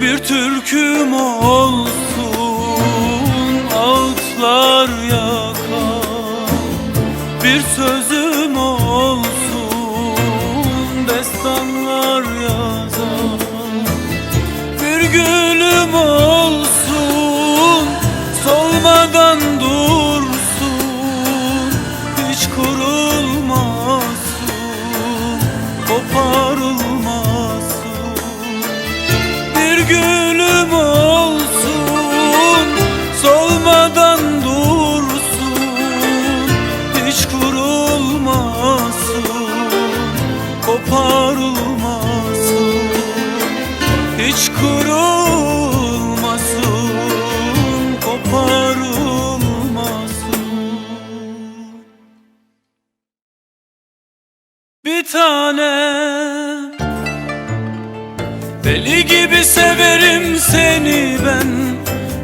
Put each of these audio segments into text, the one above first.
Bir türküm olsun ağıtlar yakar. Bir sözüm olsun destanlar yazar. Bir gülüm olsun solmadan Hiç kurulmasın Koparılmasın. Bir tanem Deli gibi severim seni ben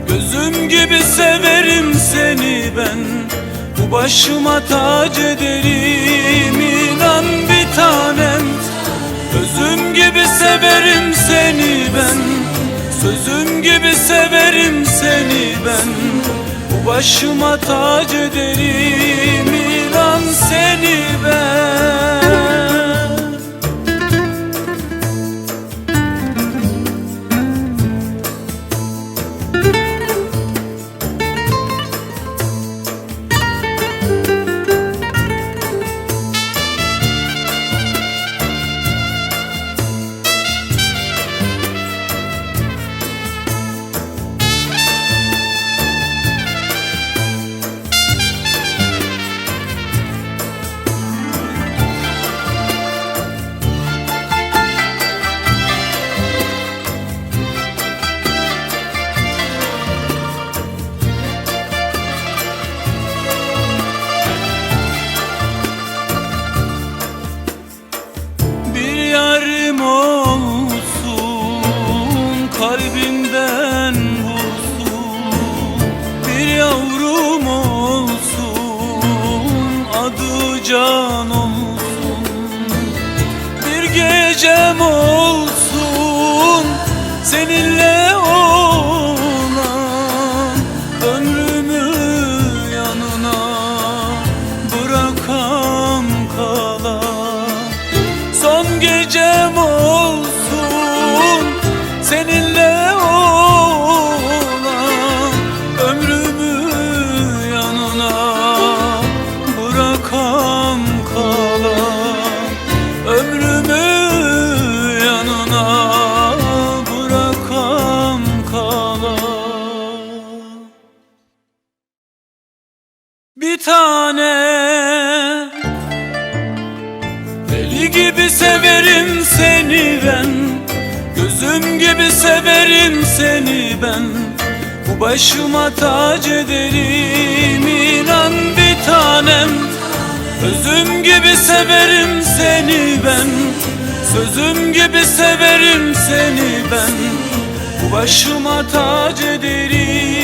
Gözüm gibi severim seni ben. Bu başıma tac ederim inan bir tanem. Özüm gibi severim seni başıma tac ederim can olsun Bir gecem olsun seninle tane. Deli gibi severim seni ben Gözüm gibi severim seni ben. Bu başıma tac ederim inan bir tanem. Özüm gibi severim seni ben Sözüm gibi severim seni ben. Bu başıma tac ederim